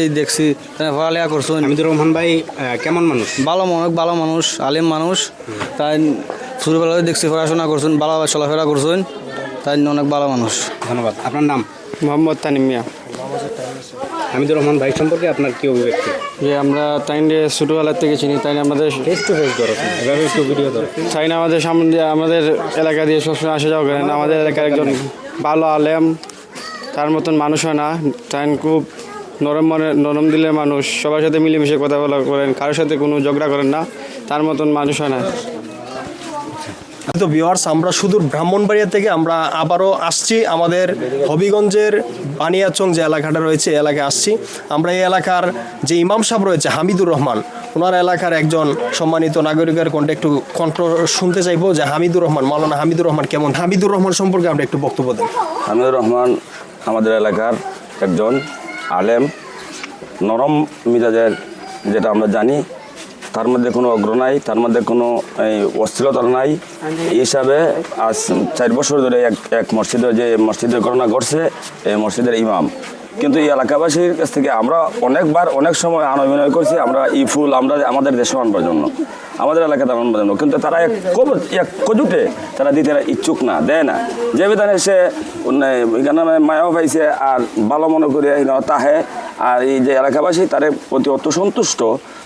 এই দেখছি তাই পড়ালেখা করছেন। হামিদুর রহমান ভাই কেমন মানুষ? ভালো মানুষ ভালো মানুষ আলিম মানুষ। তাই ছোটবেলায় দেখছি পড়াশোনা করছেন ভালোভাবে চলাফেরা করছেন। তাই অনেক ভালো মানুষ। ধন্যবাদ। আপনার নাম? মোহাম্মদ তানিম মিয়া। হামিদুর রহমান ভাই সম্পর্কে আপনার কি অভিব্যক্তি? যে আমরা তাইনে ছোটোবেলার থেকে চিনি তাই আমাদের ফেস টু ফেস ধরো। এভাবে একটু ভিডিও ধরো। তাই না আমাদের সামনে আমাদের এলাকা দিয়ে সবসময় আসা যাওয়া করেন আমাদের এলাকার একজন ভালো আলেম তার মতন মানুষ হয় না। তাই খুব নরম মনে নরম দিলের মানুষ সবার সাথে মিলেমিশে কথা বলা করেন কারোর সাথে কোনো ঝগড়া করেন না তার মতন মানুষ হয় না। তো ভিওয়ার্স আমরা সুদূর ব্রাহ্মণবাড়িয়া থেকে আমরা আবারও আসছি। আমাদের হবিগঞ্জের বানিয়াচং যে এলাকাটা রয়েছে এলাকায় আসছি। আমরা এই এলাকার যে ইমাম সাহেব রয়েছে হামিদুর রহমান ওনার এলাকার একজন সম্মানিত নাগরিকের কণ্ঠে একটু কণ্ঠ শুনতে চাইব যে হামিদুর রহমান মাওলানা হামিদুর রহমান কেমন? হামিদুর রহমান সম্পর্কে আমরা একটু বক্তব্য দেন। হামিদুর রহমান আমাদের এলাকার একজন আলেম, নরম মিজাজের যেটা আমরা জানি, তার মধ্যে কোনো অগ্র নাই, তার মধ্যে কোনো, এই অস্থিরতা নাই। এই হিসাবে আজ চার বছর ধরে এক এক মসজিদে যে মসজিদের ঘটনা ঘটছে, এই মসজিদের ইমাম। কিন্তু এই এলাকাবাসীর কাছ থেকে আমরা অনেকবার, অনেক সময় আনবিনয় করছি, আমরা এই ফুল আমরা আমাদের দেশে আনবার জন্য, আমাদের এলাকাতে আনবার জন্য। কিন্তু তারা এক কব- এক কজুটে তারা দিতে ইচ্ছুক না, দেয় না। যে বিধানে সে এখানে মায়াও পাইছে আর ভালো মনে করে এখানে তাহে, আর এই যে এলাকাবাসী তার প্রতি অত সন্তুষ্ট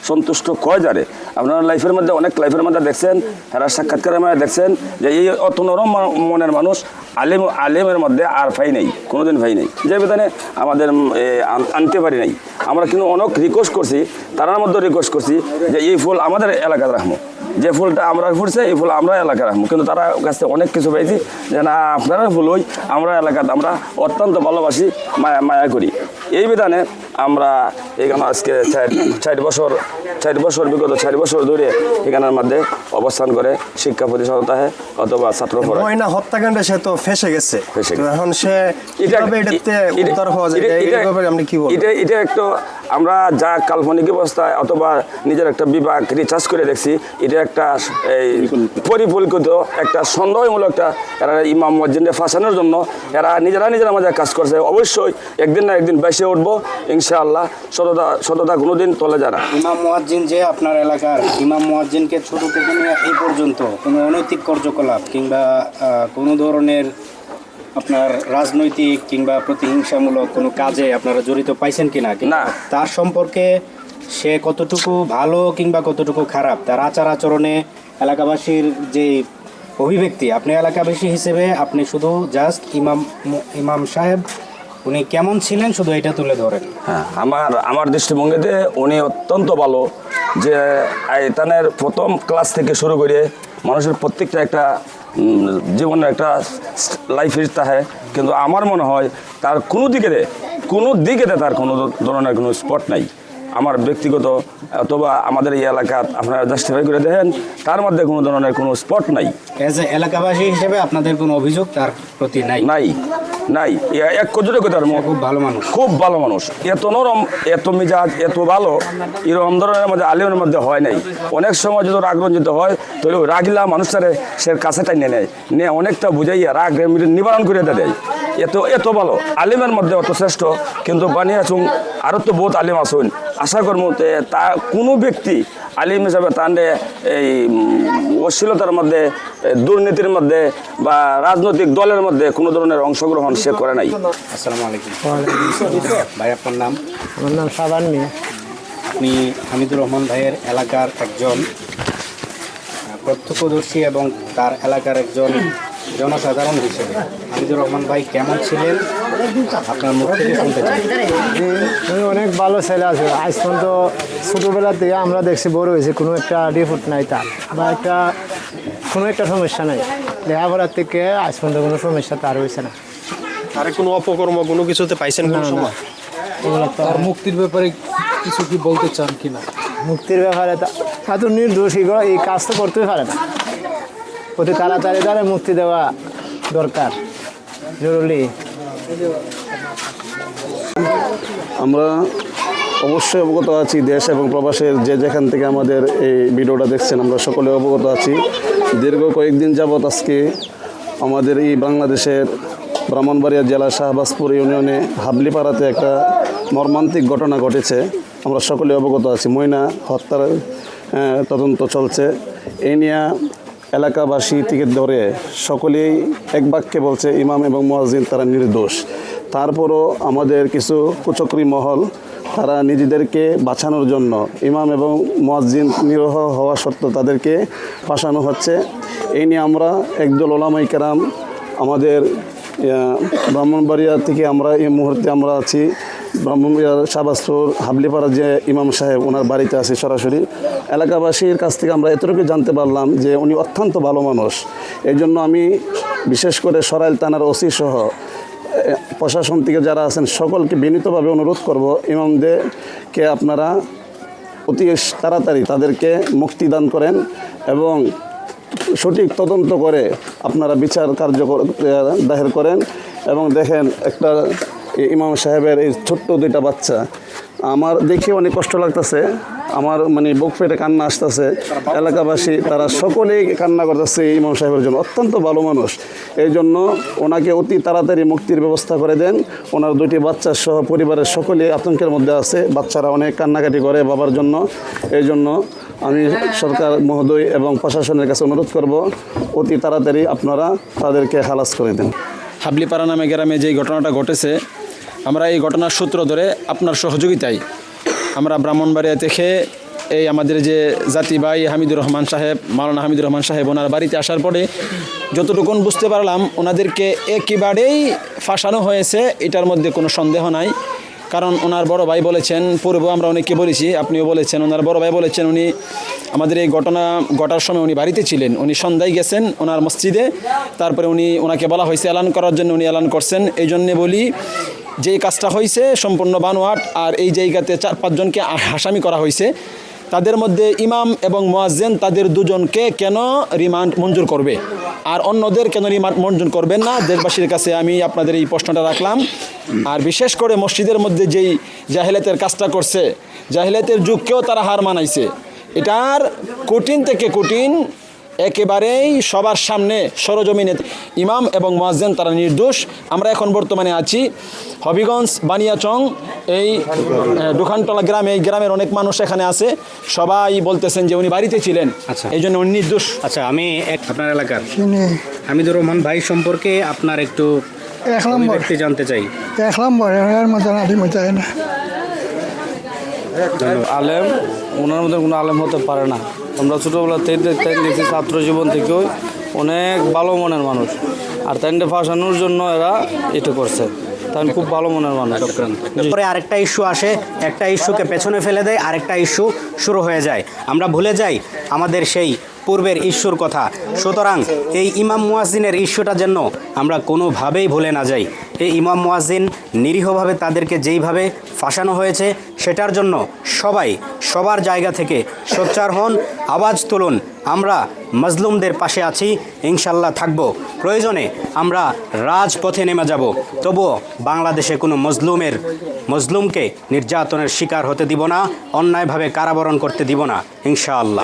সন্তুষ্ট কয় যারে? আপনারা লাইফের মধ্যে অনেক লাইফের মধ্যে দেখছেন হেরার সাক্ষাৎকারের মধ্যে দেখছেন যে এই অত নরম মনের মানুষ আলেম, আলেমের মধ্যে আর ফাই নেই, কোনোদিন ফাই নেই। যে বেতনে আমাদের আনতে পারি নাই। আমরা কিন্তু অনেক রিকোয়েস্ট করছি, তারার মধ্যে রিকোয়েস্ট করছি যে এই ফুল আমাদের এলাকায় রাখব যে ফুলটা আমরা ফুটছে এই ফুল আমরা এলাকার রাখব। কিন্তু তারা কাছে অনেক কিছু পাইছি যে না আপনারা ফুল ওই আমরা এলাকাতে আমরা অত্যন্ত ভালোবাসি মায়া মায়া করি। এই বিধানে আমরা এখানে আজকে চার বছর চার বছর বিগত চার বছর ধরে এখানের মধ্যে অবস্থান করে শিক্ষা প্রতিষ্ঠানতাহে অথবা ছাত্র ময়না হত্যাকাণ্ডে সে তো ফেসে গেছে। এখন সে এটাতে উদ্ধার হওয়া যায়? এটা এটা একটু আমরা যা কাল্পনিক অবস্থায় অথবা নিজের একটা বিভাগ রিচার্জ করে দেখছি, এটা একটা এই পরিকল্পিত একটা সন্দেহমূলক একটা এরা ইমাম মসজিদে ফাঁসানোর জন্য এরা নিজেরা নিজেরা মাঝে কাজ করছে। অবশ্যই একদিন না একদিন বেসে উঠবো, ইনশাআল্লাহ সততা সততা কোনোদিন তলে যায় না। ইমাম মুয়াজ্জিন যে আপনার এলাকার, ইমাম মুয়াজ্জিনকে ছোট থেকে নিয়ে এই পর্যন্ত কোনো অনৈতিক কার্যকলাপ কিংবা কোনো ধরনের আপনার রাজনৈতিক কিংবা প্রতিহিংসামূলক কোনো কাজে আপনারা জড়িত পাইছেন কিনা না। তার সম্পর্কে সে কতটুকু ভালো কিংবা কতটুকু খারাপ তার আচার আচরণে এলাকাবাসীর যে অভিব্যক্তি আপনি এলাকাবাসী হিসেবে আপনি শুধু জাস্ট ইমাম ইমাম সাহেব উনি কেমন ছিলেন শুধু এটা তুলে ধরেন হ্যাঁ আমার আমার দৃষ্টিভঙ্গিতে উনি অত্যন্ত ভালো যে আয়তানের প্রথম ক্লাস থেকে শুরু করে মানুষের প্রত্যেকটা একটা জীবনের একটা লাইফের তাহে কিন্তু আমার মনে হয় তার কোনো দিকে কোনো দিকে তার কোনো ধরনের কোনো স্পট নাই। আমার ব্যক্তিগত অথবা আমাদের এই এলাকা আপনারা জাস্টিফাই করে দেখেন তার মধ্যে কোনো ধরনের কোনো স্পট নাই। এজ এ এলাকাবাসী হিসেবে আপনাদের কোনো অভিযোগ তার প্রতি নাই? নাই নাই। এক কজুরে কথার খুব ভালো মানুষ। খুব ভালো মানুষ। এত নরম এত মিজাজ এত ভালো এরকম ধরনের মধ্যে আলিমের মধ্যে হয় নাই। অনেক সময় যদি রাগ রঞ্জিত হয় তাহলে রাগিলা মানুষটারে সে কাছে টাইনে নেয়। নিয়ে অনেকটা বুঝাইয়া রাগ নিবারণ করে দেয়। এত এত ভালো। আলিমের মধ্যে অত শ্রেষ্ঠ কিন্তু বানিয়ে আসুন আরও তো বহুত আলিম আসুন আশা করব তে কোনো ব্যক্তি আলিম হিসাবে তান্ডে এই অশ্লীলতার মধ্যে দুর্নীতির মধ্যে বা রাজনৈতিক দলের মধ্যে কোনো ধরনের অংশগ্রহণ সে করে নাই। আসসালামু আলাইকুম। ভাই আপনার নাম? আমার নাম সাবান মিয়া। আপনি হামিদুর রহমান ভাইয়ের এলাকার একজন প্রত্যক্ষদর্শী এবং তার এলাকার একজন জনসাধারণ হিসেবে। হামিদুর রহমান ভাই কেমন ছিলেন? আপনার মুখ থেকে শুনতে চাই। উনি অনেক ভালো ছেলে আছে। আজ পর্যন্ত ছোটোবেলা থেকে আমরা দেখছি বড় হয়েছে কোনো একটা ডিফুট নাই তার বা একটা কোনো একটা সমস্যা নাই। লেখাপড়ার থেকে আজ পর্যন্ত কোনো সমস্যা তার হয়েছে না। আরে কোনো অপকর্ম কোনো কিছুতে পাইছেন কোন সময়? তার মুক্তির ব্যাপারে কিছু কি বলতে চান কিনা? মুক্তির ব্যাপারে তা- এত নির্দোষ এই কাজ তো করতেই পারে না। অতি তাড়াতাড়ি তারা মুক্তি দেওয়া দরকার, জরুরি। আমরা অবশ্যই অবগত আছি দেশ এবং প্রবাসের যে যেখান থেকে আমাদের এই ভিডিওটা দেখছেন, আমরা সকলে অবগত আছি। দীর্ঘ কয়েকদিন যাবৎ আজকে আমাদের এই বাংলাদেশের ব্রাহ্মণবাড়িয়া জেলা শাহবাজপুর ইউনিয়নে হাবলিপাড়াতে একটা মর্মান্তিক ঘটনা ঘটেছে। আমরা সকলে অবগত আছি। ময়না হত্যার তদন্ত চলছে। এই নিয়ে এলাকাবাসী থেকে ধরে সকলেই এক বাক্যে বলছে, ইমাম এবং মহাজিন তারা নির্দোষ। তারপরও আমাদের কিছু কুচক্রী মহল, তারা নিজেদেরকে বাঁচানোর জন্য, ইমাম এবং মুয়াজ্জিন নিরহ হওয়া সত্ত্বেও তাদেরকে ফাঁসানো হচ্ছে। এই নিয়ে আমরা একদল ওলামাই কেরাম আমাদের ব্রাহ্মণবাড়িয়া থেকে আমরা এই মুহূর্তে আমরা আছি। ব্রাহ্মণবাড়িয়ার শাহবাজপুর হাবলিপাড়া যে ইমাম সাহেব ওনার বাড়িতে আছে সরাসরি, এলাকাবাসীর কাছ থেকে আমরা এতটুকু জানতে পারলাম যে উনি অত্যন্ত ভালো মানুষ। এই জন্য আমি বিশেষ করে সরাইল থানার ওসি সহ প্রশাসন থেকে যারা আছেন সকলকে বিনীতভাবে অনুরোধ করব ইমামদেরকে আপনারা অতি তাড়াতাড়ি তাদেরকে মুক্তি দান করেন এবং সঠিক তদন্ত করে আপনারা বিচার কার্যকর দাহের করেন এবং দেখেন একটা ইমাম সাহেবের এই ছোট্ট দুইটা বাচ্চা, আমার দেখে অনেক কষ্ট লাগতেছে। আমার মানে বুক পেটে কান্না আসতেছে। এলাকাবাসী, তারা সকলেই কান্না করতেছে ইমাম সাহেবের জন্য। অত্যন্ত ভালো মানুষ। এই জন্য ওনাকে অতি তাড়াতাড়ি মুক্তির ব্যবস্থা করে দেন। ওনার দুইটি বাচ্চা সহ পরিবারের সকলে আতঙ্কের মধ্যে আছে। বাচ্চারা অনেক কান্নাকাটি করে বাবার জন্য। এই জন্য আমি সরকার মহোদয় এবং প্রশাসনের কাছে অনুরোধ করব, অতি তাড়াতাড়ি আপনারা তাদেরকে খালাস করে দেন। হাবলিপাড়া নামে গ্রামে যেই ঘটনাটা ঘটেছে আমরা এই ঘটনার সূত্র ধরে আপনার সহযোগিতায় আমরা ব্রাহ্মণবাড়িয়া থেকে এই আমাদের যে জাতি ভাই হামিদুর রহমান সাহেব, মাওলানা হামিদুর রহমান সাহেব, ওনার বাড়িতে আসার পরে যতটুকুন বুঝতে পারলাম, ওনাদেরকে একেবারেই ফাঁসানো হয়েছে, এটার মধ্যে কোনো সন্দেহ নাই। কারণ ওনার বড় ভাই বলেছেন পূর্বে আমরা অনেককে বলেছি, আপনিও বলেছেন, ওনার বড় ভাই বলেছেন, উনি আমাদের এই ঘটনা ঘটার সময় উনি বাড়িতে ছিলেন, উনি সন্ধ্যায় গেছেন ওনার মসজিদে, তারপরে উনি ওনাকে বলা হয়েছে, এলান করার জন্য উনি এলান করছেন, এই জন্যে বলি যেই কাজটা হয়েছে সম্পূর্ণ বানোয়াট, আর এই জায়গাতে চার পাঁচজনকে হাসামি করা হয়েছে তাদের মধ্যে ইমাম এবং মোয়াজ্জেন, তাদের দুজনকে কেন রিমান্ড মঞ্জুর করবে? আর অন্যদের কেন রিমান্ড মঞ্জুর করবেন না? দেশবাসীর কাছে আমি আপনাদের এই প্রশ্নটা রাখলাম। আর বিশেষ করে মসজিদের মধ্যে যেই জাহিলাতের কাজটা করছে, জাহিলাতের যুগকেও তারা হার মানাইছে। এটার কঠিন থেকে কঠিন একেবারেই সবার সামনে সরজমিনে ইমাম এবং মোয়াজ্জেন তারা নির্দোষ। আমরা এখন বর্তমানে আছি হবিগঞ্জ বানিয়াচং এই দোকানতলা গ্রামে। এই গ্রামের অনেক মানুষ এখানে আছে। সবাই বলতেছেন যে উনি বাড়িতে ছিলেন। আচ্ছা। এই জন্য উনি নির্দোষ। আচ্ছা আমি এক আপনার এলাকার। হামিদুর রহমান ভাই সম্পর্কে আপনার একটু এক নম্বর। জানতে চাই। এক নম্বর এর না। আলেম ওনার মধ্যে কোনো আলেম হতে পারে না। আমরা ছোটোবেলা থেকে দেখছি ছাত্র জীবন থেকেও অনেক ভালো মনের মানুষ। আর তাইনটা ফাঁসানোর জন্য এরা এটা করছে। তাই খুব ভালো মনের মানুষ। পরে আরেকটা ইস্যু আসে। একটা ইস্যুকে পেছনে ফেলে দেয় আরেকটা ইস্যু শুরু হয়ে যায়। আমরা ভুলে যাই আমাদের সেই পূর্বের ইস্যুর কথা। সুতরাং এই ইমাম মুয়াজ্জিনের ইস্যুটা যেন আমরা কোনোভাবেই ভুলে না যাই। এই ইমাম মুয়াজ্জিন নিরীহভাবে তাদেরকে যেইভাবে ফাঁসানো হয়েছে, সেটার জন্য সবাই সবার জায়গা থেকে সোচ্চার হন, আওয়াজ তুলুন, আমরা মজলুমদের পাশে আছি ইনশাল্লাহ থাকব। প্রয়োজনে আমরা রাজপথে নেমে যাব, তবুও বাংলাদেশে কোনো মজলুমের, মজলুমকে নির্যাতনের শিকার হতে দিব না, অন্যায়ভাবে কারাবরণ করতে দিব না ইনশাআল্লাহ।